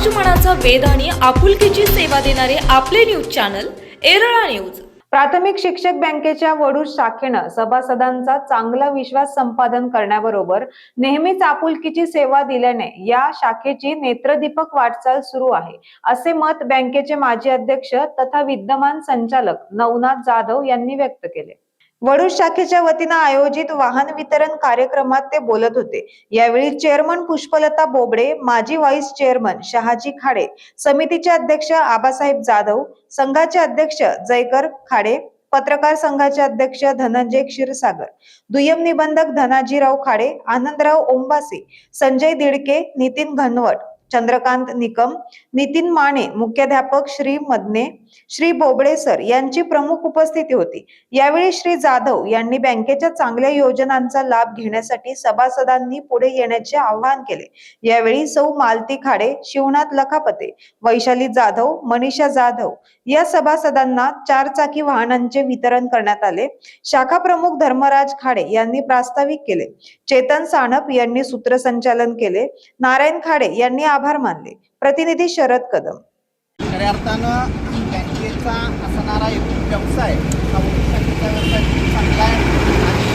समाज मनाचा वेध आणि आपुलकीची सेवा देणारे आपले न्यूज चॅनल एरळा न्यूज. प्राथमिक शिक्षक बँकेच्या वडू शाखेनं सभासदांचा चांगला विश्वास संपादन करण्याबरोबर नेहमीच आपुलकीची सेवा दिल्याने या शाखेची नेत्रदीपक वाटचाल सुरू आहे असे मत बँकेचे माजी अध्यक्ष तथा विद्यमान संचालक नवनाथ जाधव यांनी व्यक्त केले. वडूज शाखेच्या वतीनं आयोजित वाहन वितरण कार्यक्रमात ते बोलत होते. यावेळी चेअरमन पुष्पलता बोबडे माजी व्हाईस चेअरमन शहाजी खाडे समितीचे अध्यक्ष आबासाहेब जाधव संघाचे अध्यक्ष जयकर खाडे पत्रकार संघाचे अध्यक्ष धनंजय क्षीरसागर दुय्यम निबंधक धनाजीराव खाडे आनंदराव ओंबासे संजय दिडके नितीन घनवट चंद्रकांत निकम नितीन माने मुख्याध्यापक श्री मदने श्री बोबडे सर यांची प्रमुख उपस्थिती होती. यावेळी श्री जाधव यांनी बँकेच्या चांगल्या योजनांचा लाभ घेण्यासाठी सभासदांनी पुढे येण्याचे आवाहन केले. यावेळी सौ मालती खाडे शिवनाथ लखापते वैशाली जाधव मनीषा जाधव या सभासदांना चार चाकी वाहनांचे वितरण करण्यात आले. शाखा प्रमुख धर्मराज खाडे यांनी प्रास्ताविक केले. चेतन सानप यांनी सूत्रसंचालन केले. नारायण खाडे यांनी आभार मानले. प्रतिनिधी शरद कदम. खऱ्या अर्थानं बँकेचा असणारा एकूण व्यवसाय हा उद्योजकांचा व्यवसाय खूप चांगला आहे. आणि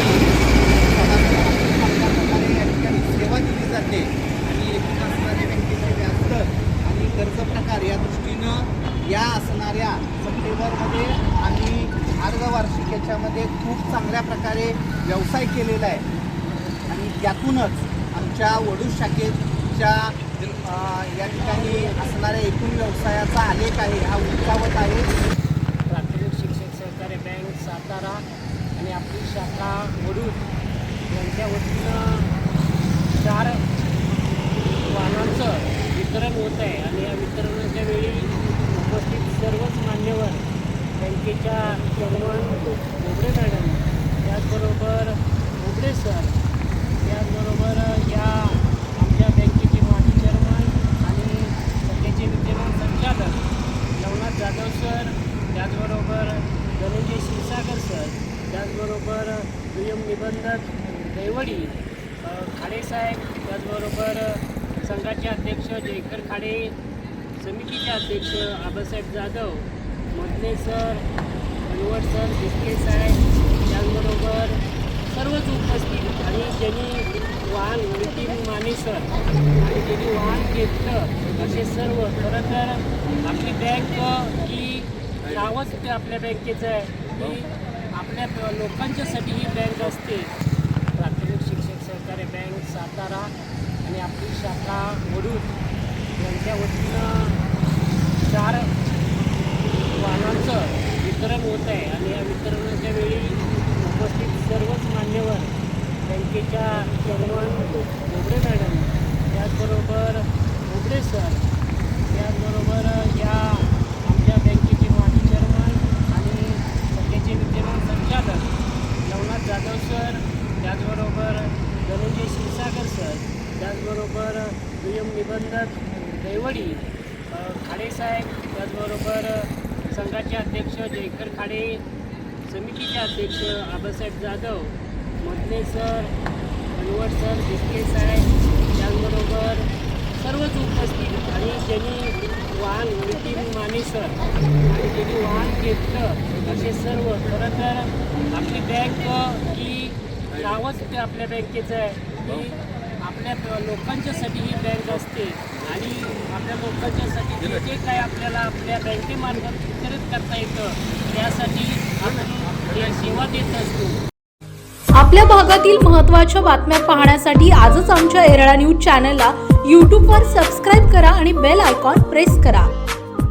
चांगल्या प्रकारे या ठिकाणी सेवा दिली जाते. आणि एकूण असणारे बँकेचे व्याजदर आणि कर्ज प्रकार या दृष्टीनं या असणाऱ्या सप्टेंबरमध्ये आणि अर्धवार्षिक याच्यामध्ये खूप चांगल्या प्रकारे व्यवसाय केलेला आहे. आणि त्यातूनच आमच्या वडू शाखेच्या या ठिकाणी असणाऱ्या एकूण व्यवसायाचा आलेख आहे हा उंचावत आहे. प्राथमिक शिक्षक सहकारी बँक सातारा आणि आपली शाखा वडूर यांच्या वतीनं चार वाहनांचं वितरण होत आहे आणि या वितरणाच्या वेळी उपस्थित सर्वच मान्यवर बँकेच्या चेअरमन बोबडे मॅडम त्याचबरोबर बोबडे सर त्याचबरोबर या आमच्या बँकेचे माजी चेअरमन आणि सध्याचे विद्यमान संचालक नवनाथ जाधव सर त्याचबरोबर धनंजय क्षीरसागर सर त्याचबरोबर दुय्यम निबंधक दैवडी खाडेसाहेब त्याचबरोबर संघाचे अध्यक्ष जयकर खाडे समितीचे अध्यक्ष आबासाहेब जाधव मधले सर अनवर सर डिस्के साहेब त्याचबरोबर सर्वच उपस्थित आणि ज्यांनी वाहन नितीन माने सर आणि ज्यांनी वाहन घेतलं असे सर्व खरं तर आपली बँक नावच ते आपल्या बँकेचं आहे. की आपल्या लोकांच्यासाठी ही बँक असते. प्राथमिक शिक्षक सहकारी बँक सातारा आणि आपली शाखा वडूर यांच्या वतीनं चार वाहनांचं वितरण होत आहे आणि या वितरणाच्या वेळी उपस्थित सर्वच मान्यवर बँकेच्या चेअरमन बोबडे मॅडम त्याचबरोबर बोबडे सर त्याचबरोबर या आमच्या बँकेचे माजी चेअरमन आणि सध्याचे विद्यमान संचालक नवनाथ जाधव सर त्याचबरोबर धनंजय क्षीरसागर सर त्याचबरोबर दुय्यम निबंधक दैवडी खाडेसाहेब त्याचबरोबर संघाचे अध्यक्ष जयकर खाडे समितीचे अध्यक्ष आबासाहेब जाधव मधले सर अनवर सर डिस्के साहेब त्याचबरोबर सर्वच उपस्थित आणि ज्यांनी वाहन नितीन माने सर आणि ज्यांनी वाहन घेतलं असे सर्व खरं तर आपली बँक ही नावच आपल्या बँकेचं आहे. की आपल्या लोकांच्यासाठी ही बँक असते आणि आपल्या लोकांच्यासाठी जे जे काय आपल्याला आपल्या बँकेमार्फत वितरित करता येतं त्यासाठी आपण हे सेवा देत असतो. आपल्या भागातील महत्त्वाच्या बातम्या पाहण्यासाठी आजच आमच्या एरळा न्यूज चॅनलला यूट्यूबवर सबस्क्राईब करा आणि बेल आयकॉन प्रेस करा.